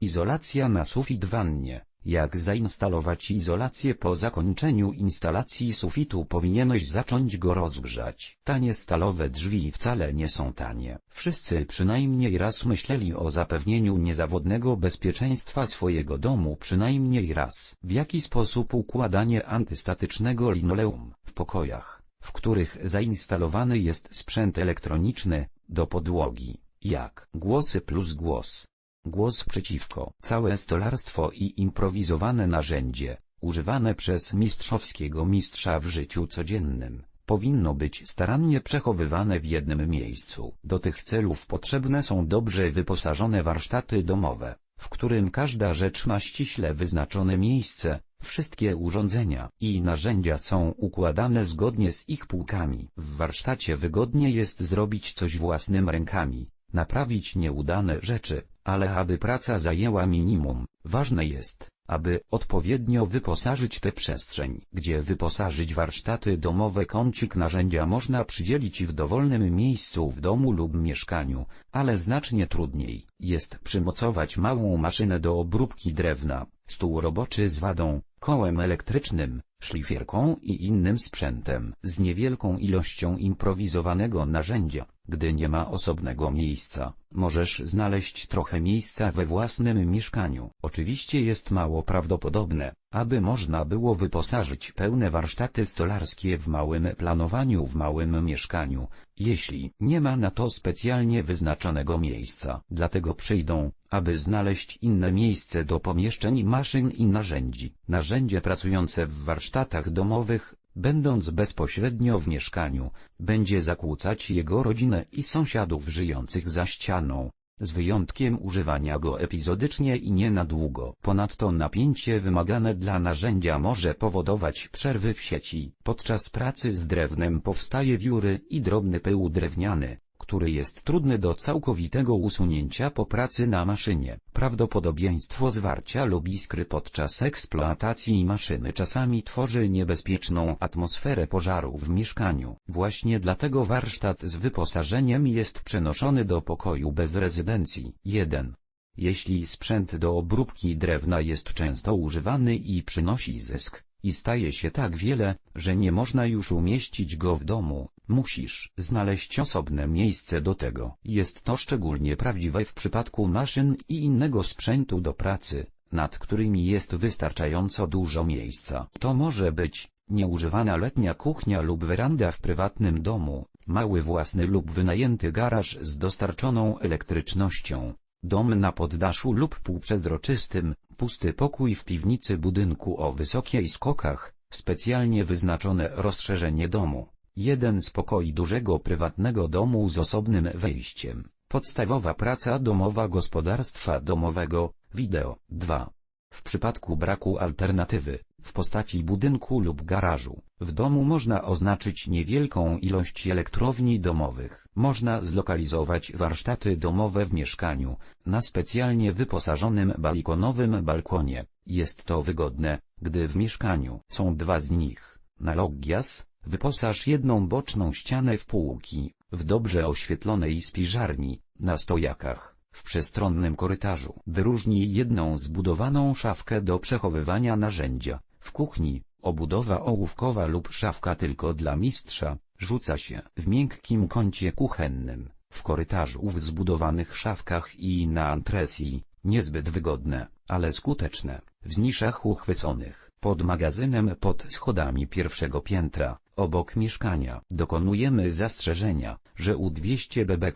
Izolacja na sufit wannie. Jak zainstalować izolację po zakończeniu instalacji sufitu powinieneś zacząć go rozgrzać. Tanie stalowe drzwi wcale nie są tanie. Wszyscy przynajmniej raz myśleli o zapewnieniu niezawodnego bezpieczeństwa swojego domu przynajmniej raz. W jaki sposób układanie antystatycznego linoleum w pokojach, w których zainstalowany jest sprzęt elektroniczny, do podłogi, jak głosy plus głos Głos przeciwko. Całe stolarstwo i improwizowane narzędzie, używane przez mistrzowskiego mistrza w życiu codziennym, powinno być starannie przechowywane w jednym miejscu. Do tych celów potrzebne są dobrze wyposażone warsztaty domowe, w którym każda rzecz ma ściśle wyznaczone miejsce, wszystkie urządzenia i narzędzia są układane zgodnie z ich półkami. W warsztacie wygodnie jest zrobić coś własnym rękami, naprawić nieudane rzeczy, ale aby praca zajęła minimum, ważne jest, aby odpowiednio wyposażyć tę przestrzeń. Gdzie wyposażyć warsztaty domowe kącik narzędzia można przydzielić w dowolnym miejscu w domu lub mieszkaniu, ale znacznie trudniej jest przymocować małą maszynę do obróbki drewna, stół roboczy z wadą, kołem elektrycznym, szlifierką i innym sprzętem z niewielką ilością improwizowanego narzędzia. Gdy nie ma osobnego miejsca, możesz znaleźć trochę miejsca we własnym mieszkaniu. Oczywiście jest mało prawdopodobne, aby można było wyposażyć pełne warsztaty stolarskie w małym planowaniu w małym mieszkaniu, jeśli nie ma na to specjalnie wyznaczonego miejsca. Dlatego przyjdą, aby znaleźć inne miejsce do pomieszczeń maszyn i narzędzi. Narzędzie pracujące w warsztatach domowych, będąc bezpośrednio w mieszkaniu, będzie zakłócać jego rodzinę i sąsiadów żyjących za ścianą, z wyjątkiem używania go epizodycznie i nie na długo. Ponadto napięcie wymagane dla narzędzia może powodować przerwy w sieci. Podczas pracy z drewnem powstaje wióry i drobny pył drewniany, który jest trudny do całkowitego usunięcia po pracy na maszynie. Prawdopodobieństwo zwarcia lub iskry podczas eksploatacji maszyny czasami tworzy niebezpieczną atmosferę pożaru w mieszkaniu. Właśnie dlatego warsztat z wyposażeniem jest przenoszony do pokoju bez rezydencji. 1. Jeśli sprzęt do obróbki drewna jest często używany i przynosi zysk, i staje się tak wiele, że nie można już umieścić go w domu, musisz znaleźć osobne miejsce do tego. Jest to szczególnie prawdziwe w przypadku maszyn i innego sprzętu do pracy, nad którymi jest wystarczająco dużo miejsca. To może być nieużywana letnia kuchnia lub weranda w prywatnym domu, mały własny lub wynajęty garaż z dostarczoną elektrycznością, dom na poddaszu lub półprzezroczystym, pusty pokój w piwnicy budynku o wysokiej skokach, specjalnie wyznaczone rozszerzenie domu, jeden z pokoi dużego prywatnego domu z osobnym wejściem, podstawowa praca domowa gospodarstwa domowego, wideo, 2. W przypadku braku alternatywy, w postaci budynku lub garażu, w domu można oznaczyć niewielką ilość elektrowni domowych. Można zlokalizować warsztaty domowe w mieszkaniu, na specjalnie wyposażonym balikonowym balkonie. Jest to wygodne, gdy w mieszkaniu są dwa z nich. Na Logias, wyposaż jedną boczną ścianę w półki, w dobrze oświetlonej spiżarni, na stojakach, w przestronnym korytarzu. Wyróżnij jedną zbudowaną szafkę do przechowywania narzędzia. W kuchni, obudowa ołówkowa lub szafka tylko dla mistrza, rzuca się w miękkim kącie kuchennym, w korytarzu w zbudowanych szafkach i na antresji, niezbyt wygodne, ale skuteczne, w niszach uchwyconych, pod magazynem pod schodami pierwszego piętra, obok mieszkania. Dokonujemy zastrzeżenia, że u 200B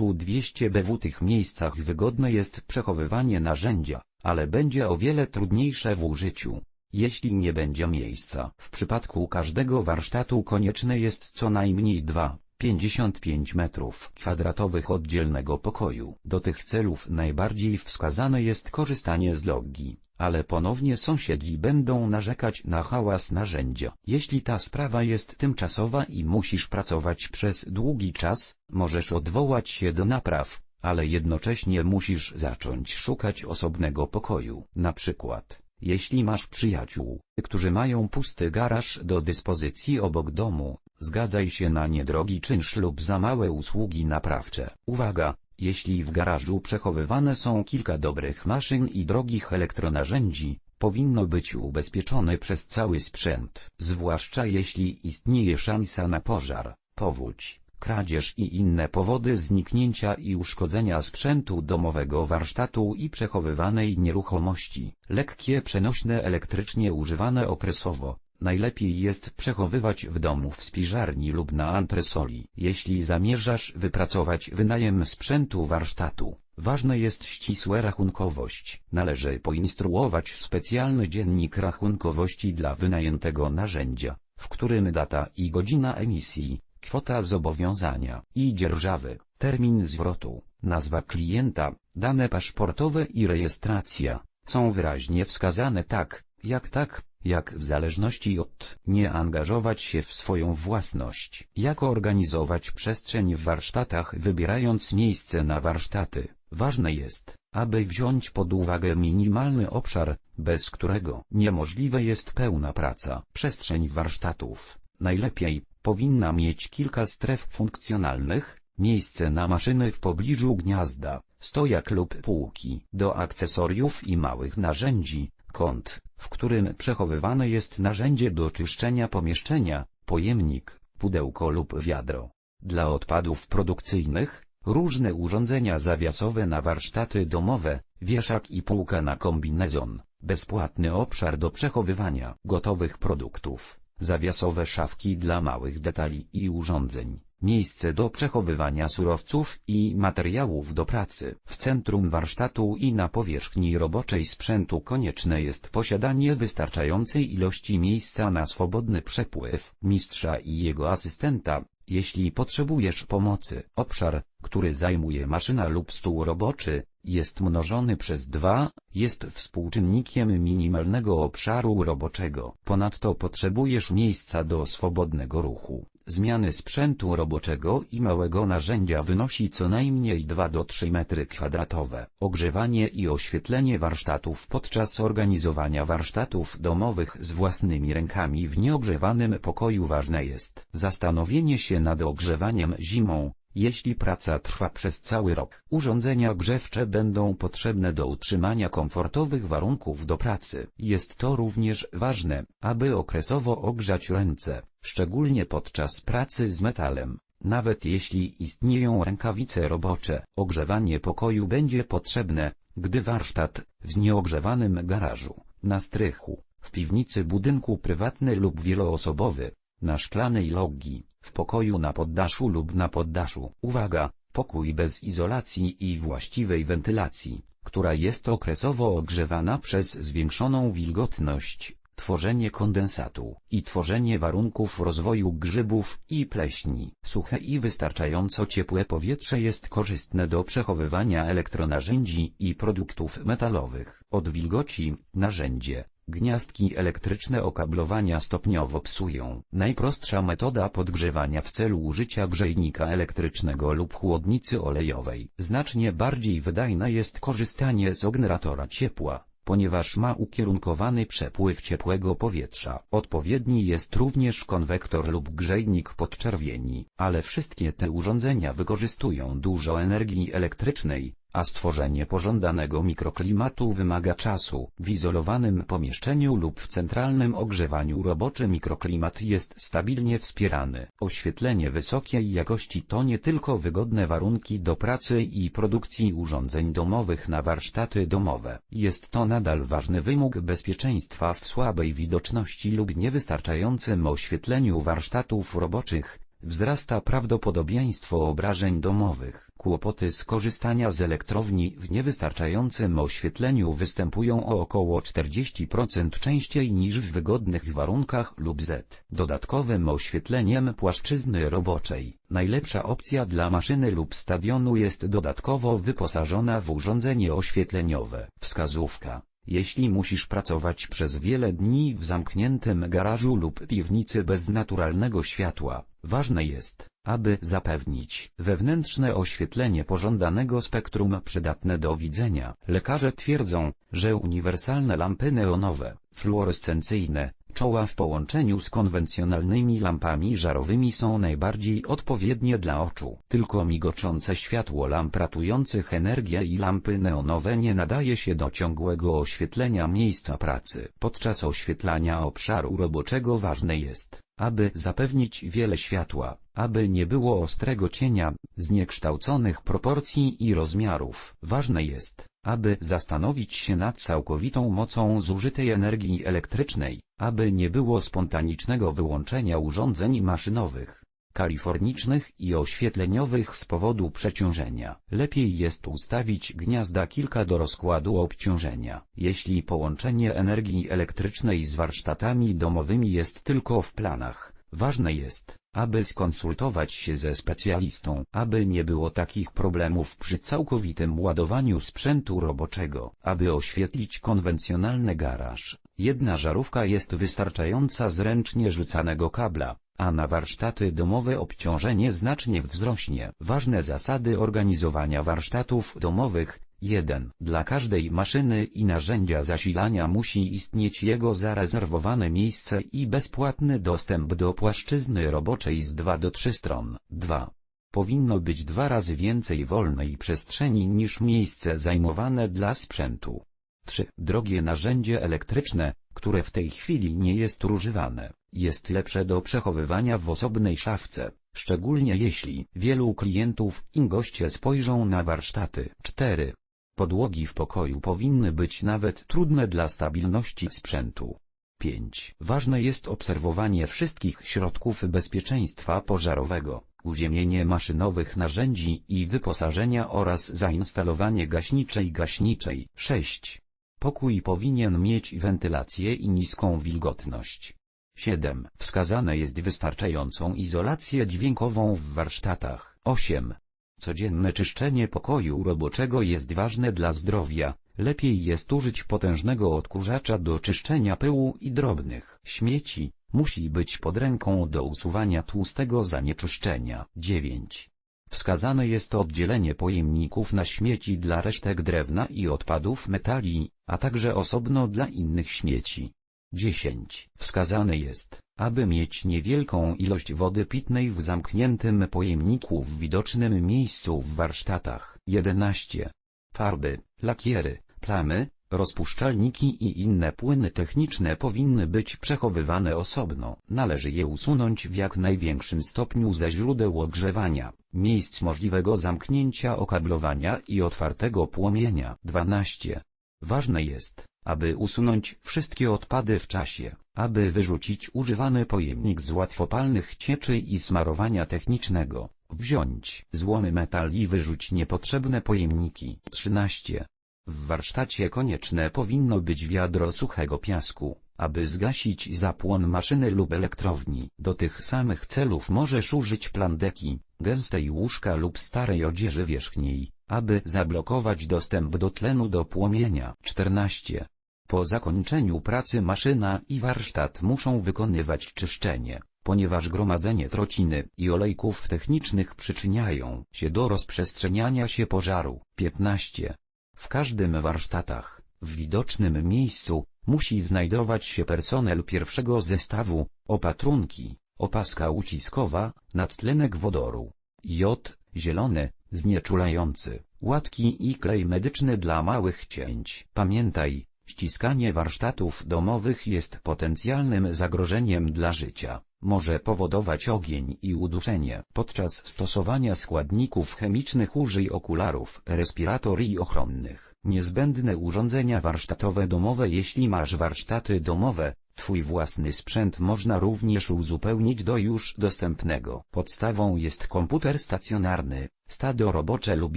u 200B w tych miejscach wygodne jest przechowywanie narzędzia, ale będzie o wiele trudniejsze w użyciu jeśli nie będzie miejsca. W przypadku każdego warsztatu konieczne jest co najmniej 2, 55 metrów kwadratowych oddzielnego pokoju. Do tych celów najbardziej wskazane jest korzystanie z logi, ale ponownie sąsiedzi będą narzekać na hałas narzędzia. Jeśli ta sprawa jest tymczasowa i musisz pracować przez długi czas, możesz odwołać się do napraw, ale jednocześnie musisz zacząć szukać osobnego pokoju. Na przykład, jeśli masz przyjaciół, którzy mają pusty garaż do dyspozycji obok domu, zgadzaj się na niedrogi czynsz lub za małe usługi naprawcze. Uwaga! Jeśli w garażu przechowywane są kilka dobrych maszyn i drogich elektronarzędzi, powinno być ubezpieczone przez cały sprzęt. Zwłaszcza jeśli istnieje szansa na pożar, powódź, kradzież i inne powody zniknięcia i uszkodzenia sprzętu domowego warsztatu i przechowywanej nieruchomości. Lekkie przenośne elektrycznie używane okresowo, Najlepiej jest przechowywać w domu w spiżarni lub na antresoli. Jeśli zamierzasz wypracować wynajem sprzętu warsztatu, ważne jest ścisła rachunkowość. Należy poinstruować specjalny dziennik rachunkowości dla wynajętego narzędzia, w którym data i godzina emisji, kwota zobowiązania i dzierżawy, termin zwrotu, nazwa klienta, dane paszportowe i rejestracja, są wyraźnie wskazane tak, jak tak, jak w zależności od nie angażować się w swoją własność, jak organizować przestrzeń w warsztatach wybierając miejsce na warsztaty. Ważne jest, aby wziąć pod uwagę minimalny obszar, bez którego niemożliwe jest pełna praca. Przestrzeń warsztatów, najlepiej, powinna mieć kilka stref funkcjonalnych, miejsce na maszyny w pobliżu gniazda, stojak lub półki, do akcesoriów i małych narzędzi, kąt, w którym przechowywane jest narzędzie do czyszczenia pomieszczenia, pojemnik, pudełko lub wiadro. Dla odpadów produkcyjnych, różne urządzenia zawiasowe na warsztaty domowe, wieszak i półka na kombinezon, bezpłatny obszar do przechowywania gotowych produktów, zawiasowe szafki dla małych detali i urządzeń, Miejsce do przechowywania surowców i materiałów do pracy. W centrum warsztatu i na powierzchni roboczej sprzętu konieczne jest posiadanie wystarczającej ilości miejsca na swobodny przepływ mistrza i jego asystenta, jeśli potrzebujesz pomocy. Obszar, który zajmuje maszyna lub stół roboczy, jest mnożony przez dwa, jest współczynnikiem minimalnego obszaru roboczego. Ponadto potrzebujesz miejsca do swobodnego ruchu. Zmiany sprzętu roboczego i małego narzędzia wynosi co najmniej 2 do 3 metry kwadratowe. Ogrzewanie i oświetlenie warsztatów podczas organizowania warsztatów domowych z własnymi rękami w nieogrzewanym pokoju ważne jest. Zastanowienie się nad ogrzewaniem zimą, jeśli praca trwa przez cały rok, urządzenia grzewcze będą potrzebne do utrzymania komfortowych warunków do pracy. Jest to również ważne, aby okresowo ogrzać ręce, szczególnie podczas pracy z metalem. Nawet jeśli istnieją rękawice robocze, ogrzewanie pokoju będzie potrzebne, gdy warsztat, w nieogrzewanym garażu, na strychu, w piwnicy budynku prywatny lub wieloosobowy, na szklanej logi, w pokoju na poddaszu lub na poddaszu. Uwaga! Pokój bez izolacji i właściwej wentylacji, która jest okresowo ogrzewana przez zwiększoną wilgotność, tworzenie kondensatu i tworzenie warunków rozwoju grzybów i pleśni. Suche i wystarczająco ciepłe powietrze jest korzystne do przechowywania elektronarzędzi i produktów metalowych. Od wilgoci, narzędzie, Gniazdki elektryczne okablowania stopniowo psują. Najprostsza metoda podgrzewania w celu użycia grzejnika elektrycznego lub chłodnicy olejowej. Znacznie bardziej wydajne jest korzystanie z generatora ciepła, ponieważ ma ukierunkowany przepływ ciepłego powietrza. Odpowiedni jest również konwektor lub grzejnik podczerwieni, ale wszystkie te urządzenia wykorzystują dużo energii elektrycznej, a stworzenie pożądanego mikroklimatu wymaga czasu. W izolowanym pomieszczeniu lub w centralnym ogrzewaniu roboczy mikroklimat jest stabilnie wspierany. Oświetlenie wysokiej jakości to nie tylko wygodne warunki do pracy i produkcji urządzeń domowych na warsztaty domowe. Jest to nadal ważny wymóg bezpieczeństwa w słabej widoczności lub niewystarczającym oświetleniu warsztatów roboczych, wzrasta prawdopodobieństwo obrażeń domowych. Kłopoty z korzystania z elektrowni w niewystarczającym oświetleniu występują o około 40% częściej niż w wygodnych warunkach lub z dodatkowym oświetleniem płaszczyzny roboczej. Najlepsza opcja dla maszyny lub stadionu jest dodatkowo wyposażona w urządzenie oświetleniowe. Wskazówka jeśli musisz pracować przez wiele dni w zamkniętym garażu lub piwnicy bez naturalnego światła, ważne jest, aby zapewnić wewnętrzne oświetlenie pożądanego spektrum przydatne do widzenia. Lekarze twierdzą, że uniwersalne lampy neonowe, fluorescencyjne, czoła w połączeniu z konwencjonalnymi lampami żarowymi są najbardziej odpowiednie dla oczu. Tylko migoczące światło lamp ratujących energię i lampy neonowe nie nadaje się do ciągłego oświetlenia miejsca pracy. Podczas oświetlania obszaru roboczego ważne jest, aby zapewnić wiele światła, aby nie było ostrego cienia, zniekształconych proporcji i rozmiarów. Ważne jest, aby zastanowić się nad całkowitą mocą zużytej energii elektrycznej, aby nie było spontanicznego wyłączenia urządzeń maszynowych, kalifornicznych i oświetleniowych z powodu przeciążenia. Lepiej jest ustawić gniazda kilka do rozkładu obciążenia. Jeśli połączenie energii elektrycznej z warsztatami domowymi jest tylko w planach, ważne jest, aby skonsultować się ze specjalistą, aby nie było takich problemów przy całkowitym ładowaniu sprzętu roboczego. Aby oświetlić konwencjonalny garaż, jedna żarówka jest wystarczająca z ręcznie rzucanego kabla, a na warsztaty domowe obciążenie znacznie wzrośnie. Ważne zasady organizowania warsztatów domowych 1. Dla każdej maszyny i narzędzia zasilania musi istnieć jego zarezerwowane miejsce i bezpłatny dostęp do płaszczyzny roboczej z 2 do 3 stron. 2. Powinno być dwa razy więcej wolnej przestrzeni niż miejsce zajmowane dla sprzętu. 3. Drogie narzędzie elektryczne, które w tej chwili nie jest używane, jest lepsze do przechowywania w osobnej szafce, szczególnie jeśli wielu klientów i goście spojrzą na warsztaty. 4. Podłogi w pokoju powinny być nawet trudne dla stabilności sprzętu. 5. Ważne jest obserwowanie wszystkich środków bezpieczeństwa pożarowego, uziemienie maszynowych narzędzi i wyposażenia oraz zainstalowanie gaśniczej gaśniczej. 6. Pokój powinien mieć wentylację i niską wilgotność. 7. Wskazane jest wystarczającą izolację dźwiękową w warsztatach. 8. Codzienne czyszczenie pokoju roboczego jest ważne dla zdrowia, lepiej jest użyć potężnego odkurzacza do czyszczenia pyłu i drobnych śmieci, musi być pod ręką do usuwania tłustego zanieczyszczenia. 9. Wskazane jest oddzielenie pojemników na śmieci dla resztek drewna i odpadów metali, a także osobno dla innych śmieci. 10. Wskazane jest, aby mieć niewielką ilość wody pitnej w zamkniętym pojemniku w widocznym miejscu w warsztatach. 11. Farby, lakiery, plamy, rozpuszczalniki i inne płyny techniczne powinny być przechowywane osobno. Należy je usunąć w jak największym stopniu ze źródeł ogrzewania, miejsc możliwego zamknięcia okablowania i otwartego płomienia. 12. Ważne jest, aby usunąć wszystkie odpady w czasie, aby wyrzucić używany pojemnik z łatwopalnych cieczy i smarowania technicznego, wziąć złomy metal i wyrzuć niepotrzebne pojemniki. 13. W warsztacie konieczne powinno być wiadro suchego piasku, aby zgasić zapłon maszyny lub elektrowni. Do tych samych celów możesz użyć plandeki, gęstej łóżka lub starej odzieży wierzchniej, aby zablokować dostęp do tlenu do płomienia. 14. Po zakończeniu pracy maszyna i warsztat muszą wykonywać czyszczenie, ponieważ gromadzenie trociny i olejków technicznych przyczyniają się do rozprzestrzeniania się pożaru. 15. W każdym warsztatach, w widocznym miejscu, musi znajdować się personel pierwszego zestawu, opatrunki, opaska uciskowa, nadtlenek wodoru, jod, zielony, znieczulający, łatki i klej medyczny dla małych cięć. Pamiętaj, ściskanie warsztatów domowych jest potencjalnym zagrożeniem dla życia. Może powodować ogień i uduszenie. Podczas stosowania składników chemicznych użyj okularów, respiratorii ochronnych. Niezbędne urządzenia warsztatowe domowe Jeśli masz warsztaty domowe, Twój własny sprzęt można również uzupełnić do już dostępnego. Podstawą jest komputer stacjonarny, stado robocze lub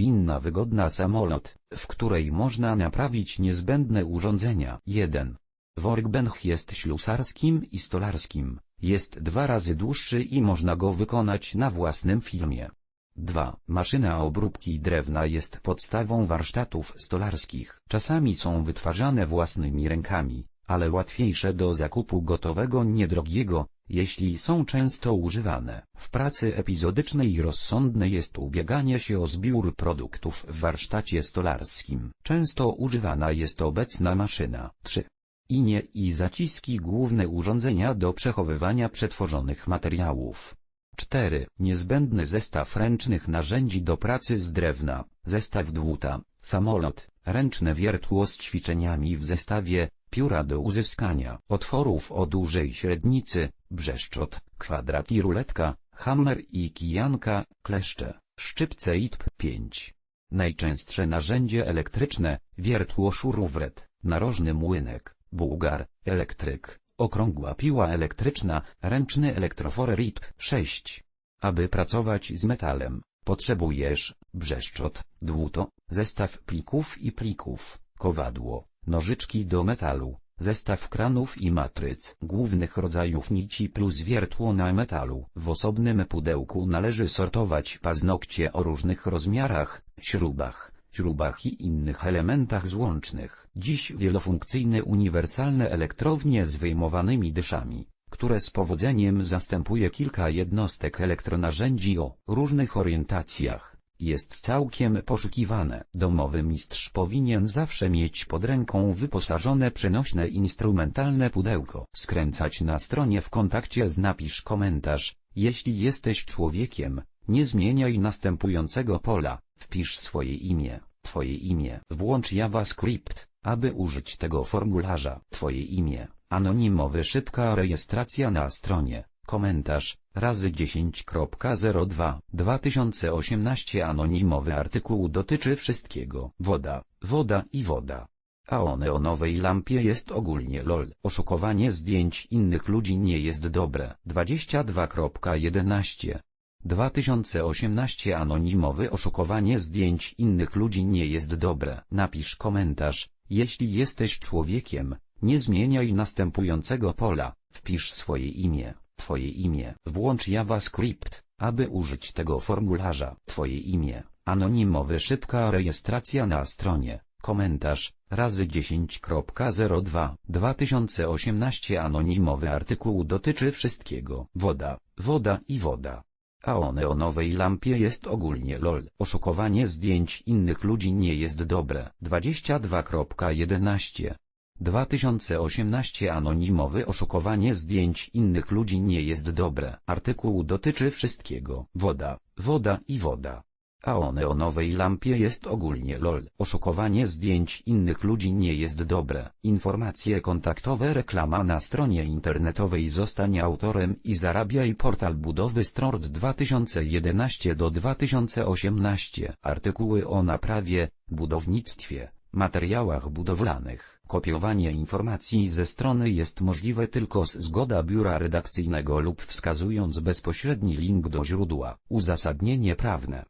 inna wygodna samolot, w której można naprawić niezbędne urządzenia. 1. Workbench jest ślusarskim i stolarskim, jest dwa razy dłuższy i można go wykonać na własnym filmie. 2. Maszyna obróbki drewna jest podstawą warsztatów stolarskich. Czasami są wytwarzane własnymi rękami, ale łatwiejsze do zakupu gotowego niedrogiego, jeśli są często używane. W pracy epizodycznej rozsądne jest ubieganie się o zbiór produktów w warsztacie stolarskim. Często używana jest obecna maszyna. 3. inie i zaciski główne urządzenia do przechowywania przetworzonych materiałów. 4. Niezbędny zestaw ręcznych narzędzi do pracy z drewna, zestaw dłuta, samolot, ręczne wiertło z ćwiczeniami w zestawie, pióra do uzyskania otworów o dużej średnicy, brzeszczot, kwadrat i ruletka, hammer i kijanka, kleszcze, szczypce ITP 5. Najczęstsze narzędzie elektryczne, wiertło szurówret, narożny młynek, bułgar, elektryk, okrągła piła elektryczna, ręczny elektroforer ITP 6. Aby pracować z metalem, potrzebujesz brzeszczot, dłuto, zestaw plików i plików, kowadło, nożyczki do metalu, zestaw kranów i matryc głównych rodzajów nici plus wiertło na metalu. W osobnym pudełku należy sortować paznokcie o różnych rozmiarach, śrubach, śrubach i innych elementach złącznych. Dziś wielofunkcyjne uniwersalne elektrownie z wyjmowanymi dyszami, które z powodzeniem zastępuje kilka jednostek elektronarzędzi o różnych orientacjach, jest całkiem poszukiwane. Domowy mistrz powinien zawsze mieć pod ręką wyposażone przenośne instrumentalne pudełko. Skręcać na stronie w kontakcie z napisz komentarz, jeśli jesteś człowiekiem, nie zmieniaj następującego pola, wpisz swoje imię, twoje imię. Włącz JavaScript, aby użyć tego formularza. Twoje imię, anonimowy szybka rejestracja na stronie, komentarz, razy 10.02 2018 anonimowy artykuł dotyczy wszystkiego. Woda, woda i woda. A o neonowej lampie jest ogólnie lol. Oszukowanie zdjęć innych ludzi nie jest dobre. 22.11 2018 Anonimowy oszukowanie zdjęć innych ludzi nie jest dobre. Napisz komentarz, jeśli jesteś człowiekiem, nie zmieniaj następującego pola, wpisz swoje imię, twoje imię. Włącz JavaScript, aby użyć tego formularza. Twoje imię, anonimowy szybka rejestracja na stronie, komentarz, razy 10.02 2018 Anonimowy artykuł dotyczy wszystkiego. Woda, woda i woda. A o neonowej lampie jest ogólnie lol. Oszukowanie zdjęć innych ludzi nie jest dobre. 22.11 2018 Anonimowy oszukowanie zdjęć innych ludzi nie jest dobre. Artykuł dotyczy wszystkiego. Woda, woda i woda. A o neonowej lampie jest ogólnie lol. Oszukowanie zdjęć innych ludzi nie jest dobre. Informacje kontaktowe reklama na stronie internetowej Zostań autorem i zarabiaj portal budowy Strord 2011 do 2018 Artykuły o naprawie, budownictwie, materiałach budowlanych. Kopiowanie informacji ze strony jest możliwe tylko z zgoda biura redakcyjnego lub wskazując bezpośredni link do źródła. Uzasadnienie prawne